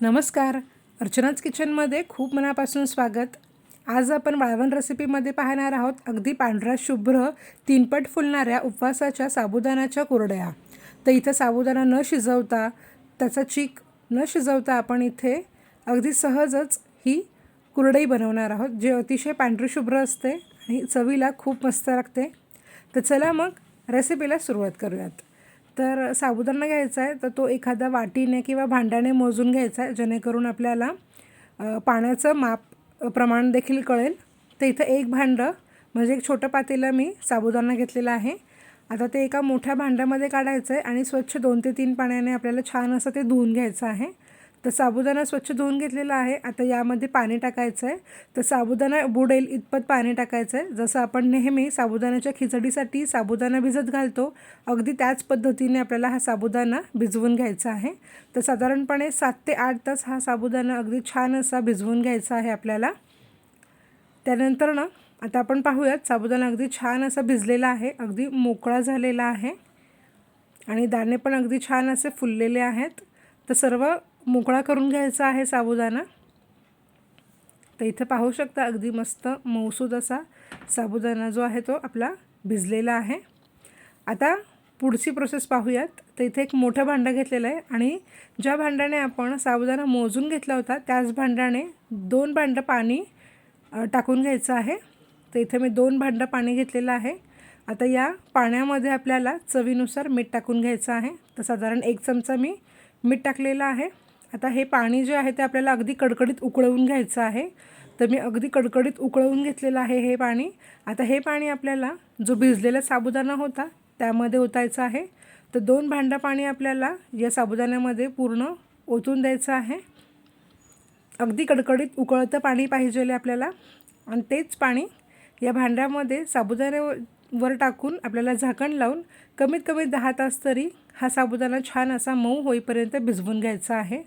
नमस्कार. अर्चनाच किचनमध्ये खूप मनापासून स्वागत. आज आपण वाळवण रेसिपीमध्ये पाहणार आहोत अगदी पांढरा शुभ्र तीनपट फुलणाऱ्या उपवासाच्या साबुदाण्याच्या कुरड्या. तर इथं साबुदाणा न शिजवता त्याचा चीक न शिजवता आपण इथे अगदी सहजच ही कुरडई बनवणार आहोत जे अतिशय पांढरी शुभ्र असते आणि चवीला खूप मस्त लागते. तर चला मग रेसिपीला सुरुवात करूयात. तर साबुदाणा घ्यायचा आहे तर तो एखादा वाटीने किंवा भांड्याने मोजून घ्यायचा आहे जेणेकरून आपल्याला पाण्याचं माप प्रमाण देखील कळेल. तर इथं एक भांडं म्हणजे एक छोटं पातेलं मी साबुदाणा घेतलेला आहे. आता ते एका मोठ्या भांड्यामध्ये काढायचं आहे आणि स्वच्छ दोन ते तीन पाण्याने आपल्याला छान असं ते धुवून घ्यायचं आहे. तर साबुदाणा स्वच्छ धुवून घेतलेला आहे. आता यामध्ये पाणी टाकायचं आहे तर साबुदाणा बुडेल इतपत पाणी टाकायचं आहे जसं आपण नेहमी साबुदाण्याच्या खिचडीसाठी साबुदाणा भिजत घालतो अगदी त्याच पद्धतीने आपल्याला हा साबुदाणा भिजवून घ्यायचा आहे. तर साधारणपणे सात ते आठ तास हा साबुदाणा अगदी छान असा भिजवून घ्यायचा आहे आपल्याला. त्यानंतर ना आता आपण पाहूयात साबुदाणा अगदी छान असा भिजलेला आहे अगदी मोकळा झालेला आहे. आणि दाणे पण अगदी छान असे फुललेले आहेत. तर सर्व मोकळा करून घ्यायचा आहे साबुदाणा. तर इथं पाहू शकता अगदी मस्त मौसूद असा साबुदाणा जो आहे तो आपला भिजलेला आहे. आता पुढची प्रोसेस पाहूयात. तर इथे एक मोठं भांडं घेतलेलं आहे आणि ज्या भांड्याने आपण साबुदाणा मोजून घेतला होता त्याच भांड्याने दोन भांडं पाणी टाकून घ्यायचं आहे. तर इथे मी दोन भांडं पाणी घेतलेलं आहे. आता या पाण्यामध्ये आपल्याला चवीनुसार मीठ टाकून घ्यायचं आहे. तर साधारण एक चमचा मी मीठ टाकलेलं आहे. आता हे पाणी जे आहे ते आपल्याला अगदी कडकडीत उकळवून घ्यायचं आहे. तर मी अगदी कडकडीत उकळवून घेतलेलं आहे हे पाणी. आता हे पाणी आपल्याला जो भिजलेला साबुदाणा होता त्यामध्ये ओतायचं आहे. तर दोन भांडं पाणी आपल्याला या साबुदाण्यामध्ये पूर्ण ओतून द्यायचं आहे. अगदी कडकडीत उकळतं पाणी पाहिजे आपल्याला. आणि तेच पाणी या भांड्यामध्ये साबुदाण्यावर टाकून आपल्याला झाकण लावून कमीत कमी दहा तास तरी हा साबुदाणा छान असा मऊ होईपर्यंत भिजवून घ्यायचा आहे.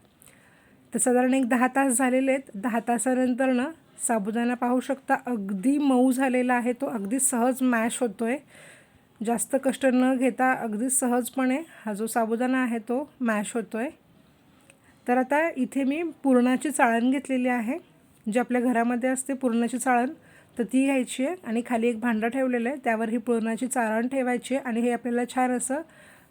तर साधारण एक दहा तास झालेले आहेत. दहा तासानंतर ना साबुदाणा पाहू शकता. अगदी मऊ झालेला आहे तो. अगदी सहज मॅश होतो आहे जास्त कष्ट न घेता अगदी सहजपणे हा जो साबुदाणा आहे तो मॅश होतो आहे तर आता इथे मी पुरणाची चाळण घेतलेली आहे. जी आपल्या घरामध्ये असते पुरणाची चाळण तर ती घ्यायची आहे आणि खाली एक भांडं ठेवलेलं आहे. त्यावर ही पुरणाची चाळण ठेवायची आहे आणि हे आपल्याला छान असं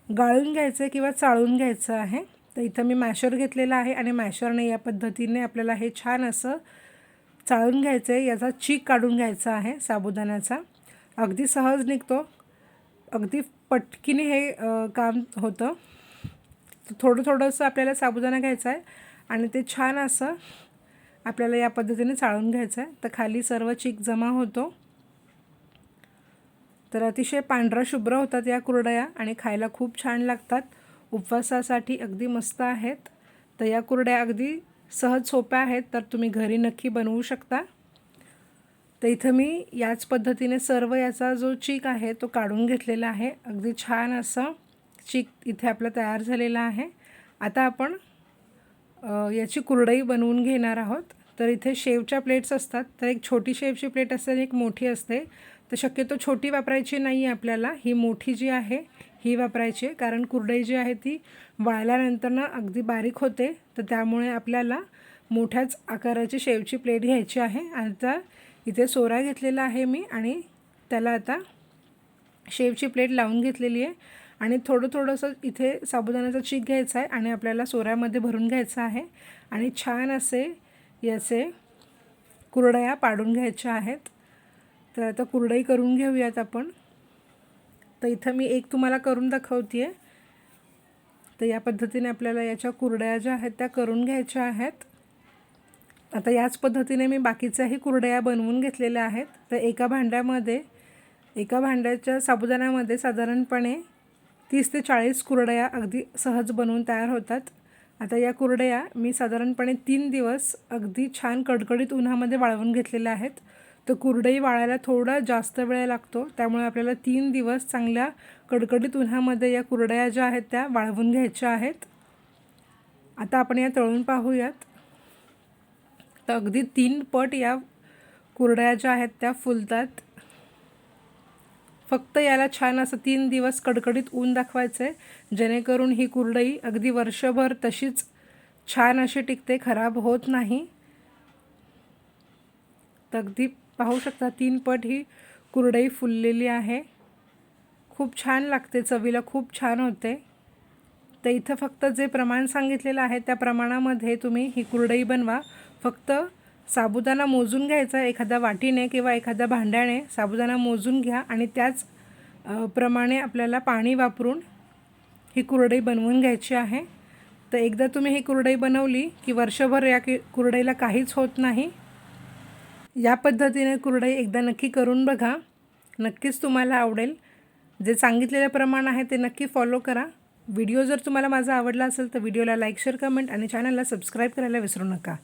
गाळून घ्यायचं आहे किंवा चाळून घ्यायचं आहे. तर इथं मी मॅशर घेतलेला आहे आणि मॅशरने या पद्धतीने आपल्याला हे छान असं चाळून घ्यायचं आहे. याचा चीक काढून घ्यायचा आहे साबुदाण्याचा. अगदी सहज निघतो. अगदी पटकीने हे काम होतं. थोडं थोडंसं आपल्याला साबुदाणा घ्यायचा आहे आणि ते छान असं आपल्याला या पद्धतीने चाळून घ्यायचं आहे. तर खाली सर्व चीक जमा होतो. तर अतिशय पांढरा शुभ्र होतात या कुरडया आणि खायला खूप छान लागतात. उपवासासाठी अगदी मस्त आहेत. तर या कुरड्या अगदी सहज सोप्या आहेत तर तुम्ही घरी नक्की बनवू शकता. तर इथं मी याच पद्धतीने सर्व याचा जो चीक आहे तो काढून घेतलेला आहे. अगदी छान असं चीक इथे आपला तयार झालेला आहे. आता आपण याची कुरडई बनवून घेणार आहोत. तर इथे शेवच्या प्लेट्स असतात. तर एक छोटी शेवची प्लेट असते आणि एक मोठी असते. तर शक्यतो छोटी वापरायची नाही आहे आपल्याला. ही मोठी जी आहे ही वापरायची आहे. कारण कुरडई जी आहे ती वाळल्यानंतर ना अगदी बारीक होते. तर त्यामुळे आपल्याला मोठ्याच आकाराची शेवची प्लेट घ्यायची आहे. आता इथे सोरा घेतलेला आहे मी आणि त्याला आता शेवची प्लेट लावून घेतलेली आहे. आणि थोडं थोडंसं इथे साबुदाण्याचा चीक घ्यायचा आहे आणि आपल्याला सोऱ्यामध्ये भरून घ्यायचं आहे. आणि छान असे याचे कुरडया पाडून घ्यायच्या आहेत. तर आता कुरडई करून घेऊयात आपण. तर इथं मी एक तुम्हाला करून दाखवते आहे तर या पद्धतीने आपल्याला याच्या कुरड्या ज्या आहेत त्या करून घ्यायच्या आहेत. आता याच पद्धतीने मी बाकीच्याही कुरड्या बनवून घेतलेल्या आहेत. तर एका भांड्यामध्ये एका भांड्याच्या साबुदाण्यामध्ये साधारणपणे तीस ते चाळीस कुरड्या अगदी सहज बनवून तयार होतात. आता या कुरड्या मी साधारणपणे तीन दिवस अगदी छान कडकडीत उन्हामध्ये वाळवून घेतलेल्या आहेत. तर कुरडई वाळायला थोडा जास्त वेळ लागतो. त्यामुळे आपल्याला तीन दिवस चांगल्या कडकडीत उन्हामध्ये या कुरडया ज्या आहेत त्या वाळवून घ्यायच्या आहेत. आता आपण या तळून पाहूयात. तर अगदी तीन पट या कुरड्या ज्या आहेत त्या फुलतात. फक्त याला छान असं तीन दिवस कडकडीत ऊन दाखवायचं आहे जेणेकरून ही कुरडई अगदी वर्षभर तशीच छान अशी टिकते खराब होत नाही. तर अगदी पाहू शकता तीन पट ही कुरडई फुललेली आहे. खूप छान लागते चवीला खूप छान होते. तर इथं फक्त जे प्रमाण सांगितलेलं आहे त्या प्रमाणामध्ये तुम्ही ही कुरडई बनवा. फक्त साबुदाणा मोजून घ्यायचा एखाद्या वाटीने किंवा एखाद्या भांड्याने साबुदाणा मोजून घ्या आणि त्याच प्रमाणे आपल्याला पाणी वापरून ही कुरडई बनवून घ्यायची आहे. तर एकदा तुम्ही ही कुरडई बनवली की वर्षभर या कि कुरडईला काहीच होत नाही. या पद्धतीने कुरडई एकदा नक्की करून बघा. नक्कीच तुम्हाला आवडेल. जे सांगितलेलं प्रमाण आहे ते नक्की फॉलो करा. व्हिडिओ जर तुम्हाला माझा आवडला असेल तर व्हिडिओला लाईक शेअर कमेंट आणि चॅनलला सबस्क्राईब करायला विसरू नका.